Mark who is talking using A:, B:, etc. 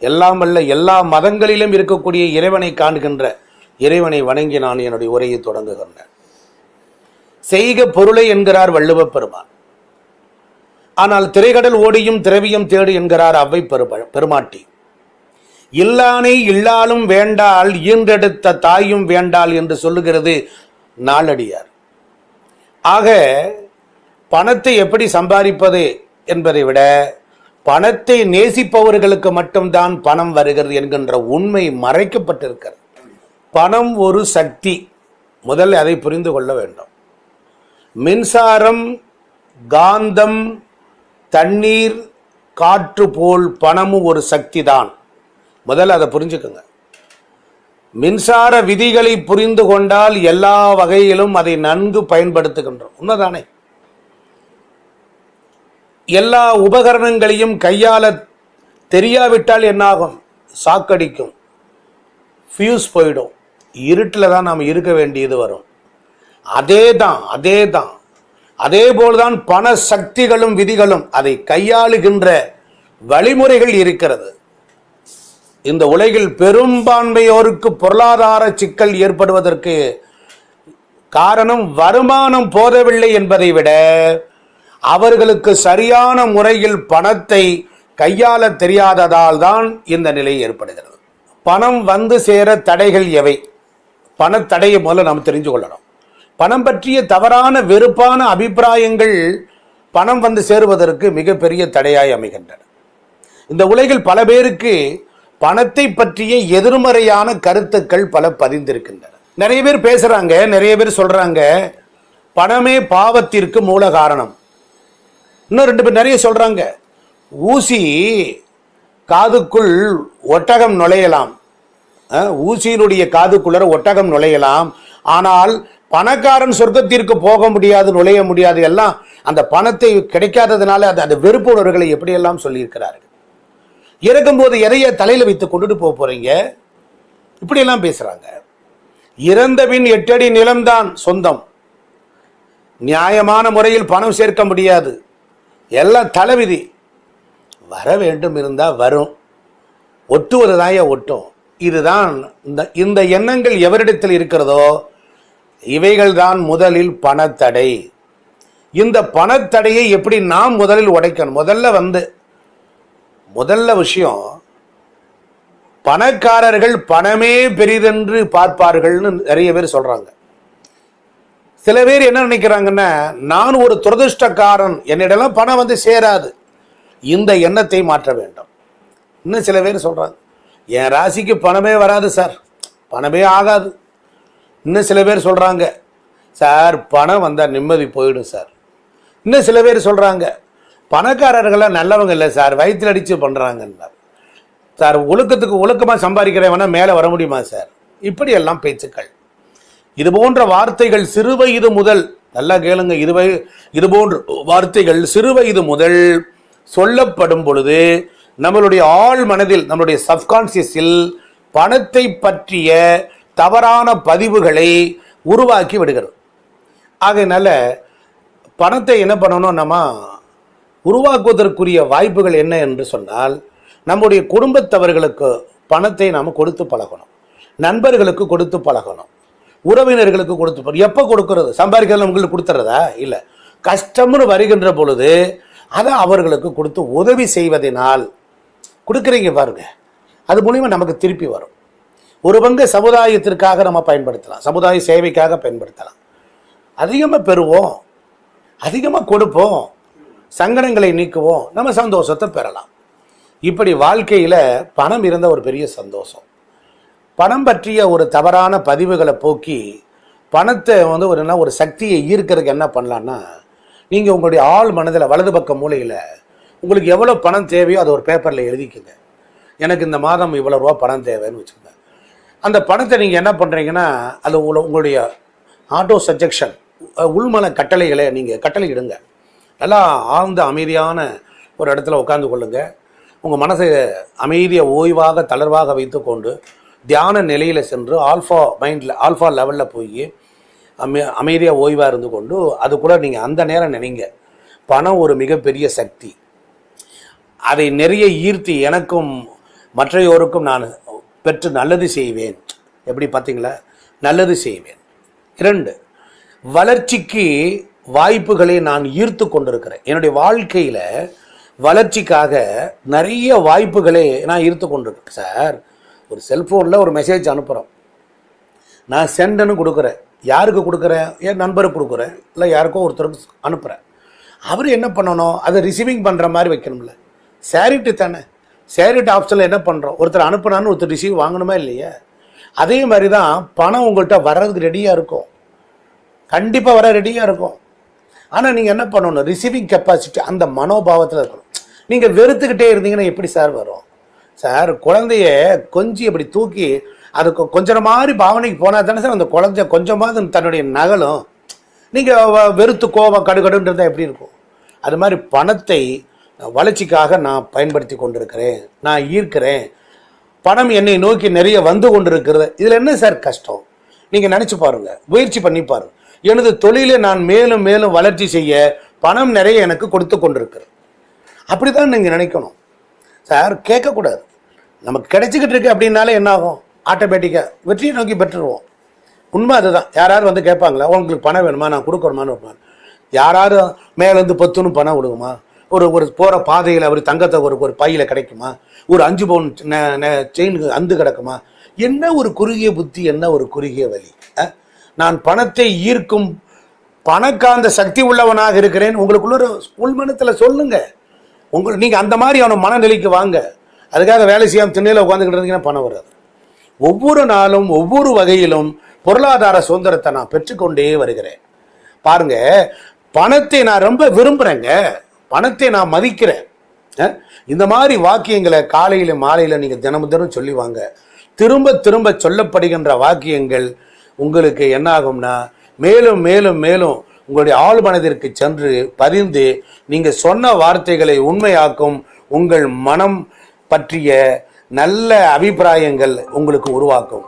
A: எல்லாம் அல்ல எல்லா மதங்களிலும் இருக்கக்கூடிய இறைவனை காண்கின்ற இறைவனை வணங்கி நான் என்னுடைய உரையை தொடங்குகின்றேன். செய்க பொருளை என்கிறார் வள்ளுவ பெருமான். ஆனால் திரைகடல் ஓடியும் திரவியம் தேடு என்கிறார் அவ்வை பெரும பெருமாட்டி. இல்லானை இல்லாலும் வேண்டால் ஈன்றெடுத்த தாயும் வேண்டாள் என்று சொல்லுகிறது நாளடியார். ஆக பணத்தை எப்படி சம்பாதிப்பது என்பதை விட பணத்தை நேசிப்பவர்களுக்கு மட்டும்தான் பணம் வருகிறது என்கின்ற உண்மை மறைக்கப்பட்டிருக்கிறது. பணம் ஒரு சக்தி. முதல்ல அதை புரிந்து கொள்ள வேண்டும். மின்சாரம் காந்தம் தண்ணீர் காற்று போல் பணமும் ஒரு சக்தி தான் முதல்ல அதை புரிஞ்சுக்குங்க. மின்சார விதிகளை புரிந்து கொண்டால் எல்லா வகையிலும் அதை நன்கு பயன்படுத்துகின்றோம். உண்மைதானே? எல்லா உபகரணங்களையும் கையாள தெரியாவிட்டால் என்னாகும்? சாக்கடிக்கும். ஃபியூஸ் போயிடும். இருட்டில் தான் நாம் இருக்க வேண்டியது வரும். அதே தான் அதே தான் அதே போல்தான் பண சக்திகளும் விதிகளும் அதை கையாளுகின்ற வழிமுறைகள் இருக்கிறது. இந்த உலகில் பெரும்பான்மையோருக்கு பொருளாதார சிக்கல் ஏற்படுவதற்கு காரணம் வருமானம் போதவில்லை என்பதை விட அவர்களுக்கு சரியான முறையில் பணத்தை கையாள தெரியாததால் தான் இந்த நிலை ஏற்படுகிறது. பணம் வந்து சேர தடைகள் எவை? பணத்தடையை முதல்ல நாம் தெரிஞ்சு கொள்ளணும். பணம் பற்றிய தவறான வெறுப்பான அபிப்பிராயங்கள் பணம் வந்து சேருவதற்கு மிகப்பெரிய தடையாய் அமைகின்றன. இந்த உலகில் பல பேருக்கு பணத்தை பற்றிய எதிர்மறையான கருத்துக்கள் பல பதிந்திருக்கின்றன. நிறைய பேர் பேசுறாங்க நிறைய பேர் சொல்றாங்க பணமே பாவத்திற்கு மூல காரணம். இன்னும் ரெண்டு பேர் நிறைய சொல்றாங்க. ஊசி காதுக்குள் ஒட்டகம் நுழையலாம். ஊசியினுடைய காதுக்குள்ளர ஒட்டகம் நுழையலாம். ஆனால் பணக்காரன் சொர்க்கத்திற்கு போக முடியாது நுழைய முடியாது எல்லாம் அந்த பணத்தை கிடைக்காததுனால அது அந்த வெறுப்பு உணர்வுகளை எப்படியெல்லாம் சொல்லியிருக்கிறார்கள்? இறக்கும்போது எதைய தலையில் வைத்து கொண்டுட்டு போக போறீங்க? இப்படியெல்லாம் பேசுறாங்க. இறந்தபின் எட்டடி நிலம்தான் சொந்தம். நியாயமான முறையில் பணம் சேர்க்க முடியாது. எல்லாம் தலைவிதி. வர வேண்டும் இருந்தால் வரும். ஒட்டுவது ஒட்டும். இதுதான் இந்த இந்த எண்ணங்கள் எவரிடத்தில் இருக்கிறதோ இவைகள் தான் முதலில் பணத்தடை. இந்த பணத்தடையை எப்படி நாம் முதலில் உடைக்கணும்? முதல்ல வந்து முதல்ல விஷயம் பணக்காரர்கள் பணமே பெரிதென்று பார்ப்பார்கள்னு நிறைய பேர் சொல்கிறாங்க சில பேர் என்ன நினைக்கிறாங்கன்னா நான் ஒரு துரதிருஷ்டக்காரன். என்னிடலாம் பணம் வந்து சேராது. இந்த எண்ணத்தை மாற்ற வேண்டும். இன்னும் சில பேர் சொல்கிறாங்க என் ராசிக்கு பணமே வராது சார். பணமே ஆகாது. இன்னும் சில பேர் சொல்கிறாங்க சார் பணம் வந்தால் நிம்மதி போயிடும் சார். இன்னும் சில பேர் சொல்கிறாங்க பணக்காரர்கள்லாம் நல்லவங்க இல்லை சார். வயிற்றில் அடித்து பண்ணுறாங்கன்னார் சார் ஒழுக்கத்துக்கு ஒழுக்கமாக சம்பாதிக்கிறவனா மேலே வர முடியுமா சார்? இப்படியெல்லாம் பேச்சுக்கள். இது போன்ற வார்த்தைகள் சிறு வயது முதல் நல்லா கேளுங்க இது வய- இது போன்ற வார்த்தைகள் சிறு வயது முதல் சொல்லப்படும் பொழுது நம்மளுடைய ஆழ் மனதில் நம்மளுடைய சப்கான்சியஸில் பணத்தை பற்றிய தவறான பதிவுகளை உருவாக்கி விடுகிறது. ஆகையினால பணத்தை என்ன பண்ணணும் நம்ம? உருவாக்குவதற்குரிய வாய்ப்புகள் என்ன என்று சொன்னால் நம்முடைய குடும்பத்தவர்களுக்கு பணத்தை நாம் கொடுத்து பழகணும். நண்பர்களுக்கு கொடுத்து பழகணும். உறவினர்களுக்கு கொடுத்து எப்போ கொடுக்கறது? சம்பாதிக்கிறது உங்களுக்கு கொடுத்துறதா? இல்லை. கஷ்டம்னு வருகின்ற பொழுது அதை அவர்களுக்கு கொடுத்து உதவி செய்வதனால் கொடுக்குறீங்க பாருங்க. அது மூலிமா நமக்கு திருப்பி வரும். ஒரு பங்கு சமுதாயத்திற்காக நம்ம பயன்படுத்தலாம். சமுதாய சேவைக்காக பயன்படுத்தலாம். அதிகமாக பெறுவோம். அதிகமாக கொடுப்போம். சங்கடங்களை நீக்குவோம். நம்ம சந்தோஷத்தை பெறலாம். இப்படி வாழ்க்கையில் பணம் இருந்த ஒரு பெரிய சந்தோஷம். பணம் பற்றிய ஒரு தவறான பதிவுகளை போக்கி பணத்தை வந்து ஒரு என்ன ஒரு சக்தியை ஈர்க்கிறதுக்கு என்ன பண்ணலான்னா நீங்கள் உங்களுடைய ஆள் மனதில் வலது பக்க மூலையில் உங்களுக்கு எவ்வளோ பணம் தேவையோ அதை ஒரு பேப்பரில் எழுதிக்கங்க. எனக்கு இந்த மாதம் இவ்வளோ ரூபா பணம் தேவைன்னு வச்சுக்கோங்க. அந்த பணத்தை நீங்கள் என்ன பண்ணுறீங்கன்னா அது உங்களை உங்களுடைய ஆட்டோ சஜெக்ஷன் உள்மன கட்டளைகளை நீங்கள் கட்டளை இடுங்க நல்லா ஆழ்ந்த அமைதியான ஒரு இடத்துல உட்காந்து கொள்ளுங்கள் உங்கள் மனசை அமைதியை ஓய்வாக தளர்வாக வைத்துக்கொண்டு தியான நிலையில் சென்று ஆல்ஃபா மைண்டில் ஆல்ஃபா லெவலில் போய் அமை அமைதியாக ஓய்வாக இருந்து கொண்டு அது கூட நீங்கள் அந்த நேரம் நினைங்க. பணம் ஒரு மிகப்பெரிய சக்தி. அதை நிறைய ஈர்த்து எனக்கும் மற்றையோருக்கும் நான் பெற்று நல்லது செய்வேன். எப்படி பார்த்தீங்களா? நல்லது செய்வேன். இரண்டு வளர்ச்சிக்கு வாய்ப்புகளை நான் ஈர்த்து கொண்டிருக்கிறேன். என்னுடைய வாழ்க்கையில் வளர்ச்சிக்காக நிறைய வாய்ப்புகளை நான் ஈர்த்து கொண்டிருக்கேன் சார். ஒரு செல்ஃபோனில் ஒரு மெசேஜ் அனுப்புகிறோம் நான் சென்டன்னு கொடுக்குறேன். யாருக்கு கொடுக்குறேன்? என் நண்பருக்கு கொடுக்குறேன். இல்லை யாருக்கோ ஒருத்தருக்கு அனுப்புகிறேன் அவர் என்ன பண்ணணும்? அதை ரிசீவிங் பண்ணுற மாதிரி வைக்கணும்ல. சேரிட்டு தானே. சேரிட்டு ஆப்ஷனில் என்ன பண்ணுறோம் ஒருத்தர் அனுப்புனான்னு ஒருத்தர் ரிசீவ் வாங்கணுமா இல்லையா? அதே மாதிரி தான் பணம் உங்கள்கிட்ட வர்றதுக்கு ரெடியாக இருக்கும். கண்டிப்பாக வர ரெடியாக இருக்கும். ஆனால் நீங்கள் என்ன பண்ணணும்? ரிசீவிங் கெப்பாசிட்டி அந்த மனோபாவத்தில் இருக்கணும். நீங்கள் வெறுத்துக்கிட்டே இருந்தீங்கன்னா எப்படி சார் வரும்? சார் குழந்தைய கொஞ்சி அப்படி தூக்கி அது கொ- கொஞ்சம் மாதிரி பாவனைக்கு போனால் தானே சார் அந்த குழந்தை கொஞ்சமாவது தன்னுடைய நகலும் நீங்கள் வெறுத்து கோபம் கடுகடுன்னு இருந்தால் எப்படி இருக்கும்? அது மாதிரி பணத்தை வளர்ச்சிக்காக நான் பயன்படுத்தி கொண்டிருக்கிறேன் நான் ஈர்க்கிறேன். பணம் என்னை நோக்கி நிறைய வந்து கொண்டிருக்கிறது. இதில் என்ன சார் கஷ்டம்? நீங்கள் நினச்சி பாருங்க முயற்சி பண்ணி பாருங்க. எனது தொழிலை நான் மேலும் மேலும் வளர்ச்சி செய்ய பணம் நிறைய எனக்கு கொடுத்து கொண்டிருக்கிறது. அப்படி தான் நீங்கள் நினைக்கணும். சார் கேட்கக்கூடாது. நமக்கு கிடைச்சிக்கிட்டு இருக்கு அப்படின்னாலே என்ன ஆகும் ஆட்டோமேட்டிக்காக வெற்றியை நோக்கி பெற்றுருவோம். உண்மை அதுதான். யாராவது வந்து கேட்பாங்களா உங்களுக்கு பணம் வேணுமா? நான் கொடுக்கணுமான்னு வைப்பாங்க யாராவது மேலேருந்து பத்துன்னு பணம் விடுவோமா? ஒரு ஒரு போகிற பாதையில் அவர் தங்கத்தை ஒரு ஒரு பையில் கிடைக்குமா? ஒரு அஞ்சு பவுன் செயின் அந்து கிடக்குமா? என்ன ஒரு குறுகிய புத்தி என்ன ஒரு குறுகிய வழி நான் பணத்தை ஈர்க்கும் பணக்காந்த சக்தி உள்ளவனாக இருக்கிறேன். உங்களுக்குள்ள ஒரு உள்மனத்தில் சொல்லுங்கள் உங்கள் நீங்கள் அந்த மாதிரியான மனநிலைக்கு வாங்க. அதுக்காக வேலை செய்யாமல் திண்ணையில் உட்காந்துக்கிட்டு இருந்தீங்கன்னா பணம் வராது. ஒவ்வொரு நாளும் ஒவ்வொரு வகையிலும் பொருளாதார சுதந்திரத்தை நான் பெற்றுக்கொண்டே வருகிறேன். பாருங்க பணத்தை நான் ரொம்ப விரும்புகிறேங்க பணத்தை நான் மதிக்கிறேன். இந்த மாதிரி வாக்கியங்களை காலையில் மாலையில் நீங்கள் தினமும் தினம் சொல்லி வாங்க. திரும்ப திரும்ப சொல்லப்படுகின்ற வாக்கியங்கள் உங்களுக்கு என்ன ஆகும்னா மேலும் மேலும் மேலும் உங்களுடைய ஆள் மனதிற்கு சென்று பதிந்து நீங்கள் சொன்ன வார்த்தைகளை உண்மையாக்கும் உங்கள் மனம் பற்றிய நல்ல அபிப்பிராயங்கள் உங்களுக்கு உருவாக்கும்.